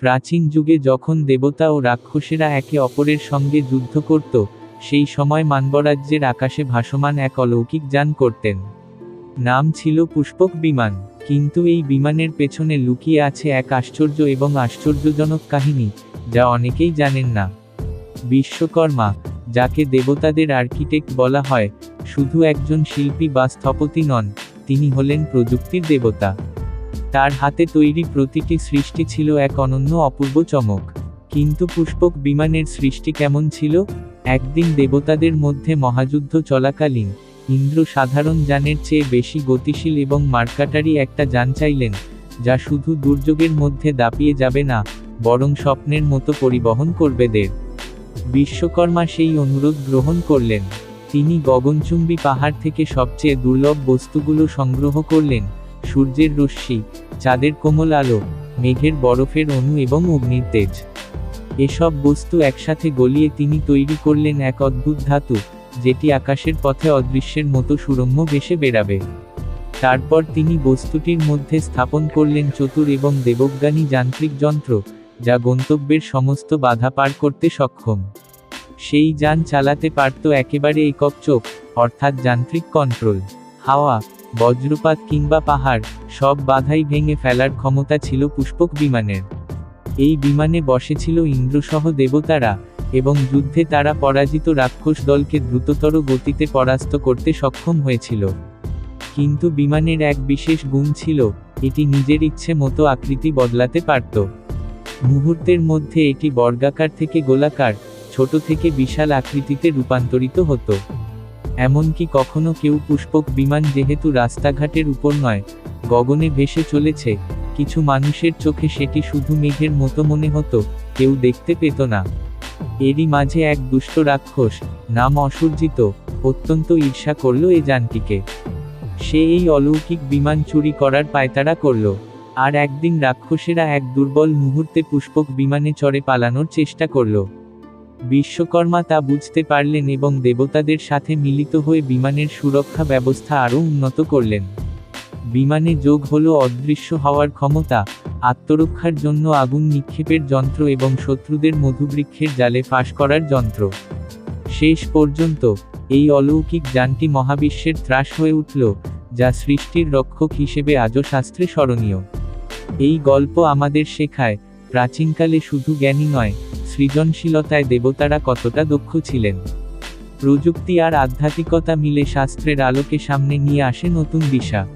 প্রাচীন যুগে যখন দেবতা ও রাক্ষসেরা একে অপরের সঙ্গে যুদ্ধ করত, সেই সময় মানবরাজ্যের আকাশে ভাসমান এক অলৌকিক যান করতেন। নাম ছিল পুষ্পক বিমান। কিন্তু এই বিমানের পেছনে লুকিয়ে আছে এক আশ্চর্য এবং আশ্চর্যজনক কাহিনী, যা অনেকেই জানেন না। বিশ্বকর্মা, যাকে দেবতাদের আর্কিটেক্ট বলা হয়, শুধু একজন শিল্পী বা স্থপতি নন, তিনি হলেন প্রযুক্তির দেবতা। তার হাতে তৈরি প্রতিটি সৃষ্টি ছিল এক অনন্য অপূর্ব চমক। কিন্তু পুষ্পক বিমানের সৃষ্টি কেমন ছিল? একদিন দেবতাদের মধ্যে মহাযুদ্ধ চলাকালীন, ইন্দ্র সাধারণ যানের চেয়ে বেশি গতিশীল এবং মার্কাটারি একটা যান চাইলেন, যা শুধু দুর্যোগের মধ্যে দাপিয়ে যাবে না, বরং স্বপ্নের মতো পরিবহন করবে দের বিশ্বকর্মা সেই অনুরোধ গ্রহণ করলেন। তিনি গগনচুম্বী পাহাড় থেকে সবচেয়ে দুর্লভ বস্তুগুলো সংগ্রহ করলেন সূর্যের রশ্মি, চাঁদের কোমল আলো, মেঘের বরফের অণু এবং অগ্নির তেজ। এসব বস্তু একসাথে গলিয়ে তিনি তৈরি করলেন এক অদ্ভুত ধাতু, যেটি আকাশের পথে অদৃশ্যের মতো সুরম্য বেশে বেড়াবে। তারপর তিনি বস্তুটির মধ্যে স্থাপন করলেন চতুর এবং দেবজ্ঞানী যান্ত্রিক যন্ত্র, যা গন্তব্যের সমস্ত বাধা পার করতে সক্ষম। সেই যান চালাতে পারত একেবারে একক চোখ, অর্থাৎ যান্ত্রিক কন্ট্রোল। হাওয়া বজ্রপাত কিংবা পাহাড়, সব বাধাই ভেঙে ফেলার ক্ষমতা ছিল পুষ্পক বিমানের। এই বিমানে বসেছিল ইন্দ্রসহ দেবতারা এবং যুদ্ধে তারা পরাজিত রাক্ষস দলকে দ্রুততর গতিতে পরাস্ত করতে সক্ষম হয়েছিল। কিন্তু বিমানের এক বিশেষ গুণ ছিল, এটি নিজের ইচ্ছে মতো আকৃতি বদলাতে পারত। মুহূর্তের মধ্যে এটি বর্গাকার থেকে গোলাকার, ছোট থেকে বিশাল আকৃতিতে রূপান্তরিত হতো। এমনকি কখনো কেউ পুষ্পক বিমান যেহেতু রাস্তাঘাটের উপর নয়, গগনে ভেসে চলেছে, কিছু মানুষের চোখে সেটি শুধু মেঘের মতো মনে হতো, কেউ দেখতে পেত না। এরই মাঝে এক দুষ্ট রাক্ষস, নাম অসূর্জিত অত্যন্ত ঈর্ষা করল এ যানটিকে সে এই অলৌকিক বিমান চুরি করার পায়তারা করল, আর একদিন রাক্ষসেরা এক দুর্বল মুহূর্তে পুষ্পক বিমানে চড়ে পালানোর চেষ্টা করল। বিশ্বকর্মা তা বুঝতে পারলেন এবং দেবতাদের সাথে মিলিত হয়ে বিমানের সুরক্ষা ব্যবস্থা আরও উন্নত করলেন। বিমানে যোগ হল অদৃশ্য হওয়ার ক্ষমতা, আত্মরক্ষার জন্য আগুন নিক্ষেপের যন্ত্র এবং শত্রুদের মধুবৃক্ষের জালে ফাঁস করার যন্ত্র। শেষ পর্যন্ত, এই অলৌকিক যানটি মহাবিশ্বের ত্রাস হয়ে উঠল, যা সৃষ্টির রক্ষক হিসেবে আজও শাস্ত্রে স্মরণীয়। এই গল্প আমাদের শেখায়, প্রাচীনকালে শুধু জ্ঞানী নয় সৃজনশীলতায় দেবতারা কতটা দক্ষ ছিলেন। প্রযুক্তি আর আধ্যাত্মিকতা মিলে শাস্ত্রের আলোকে সামনে নিয়ে আসে নতুন দিশা।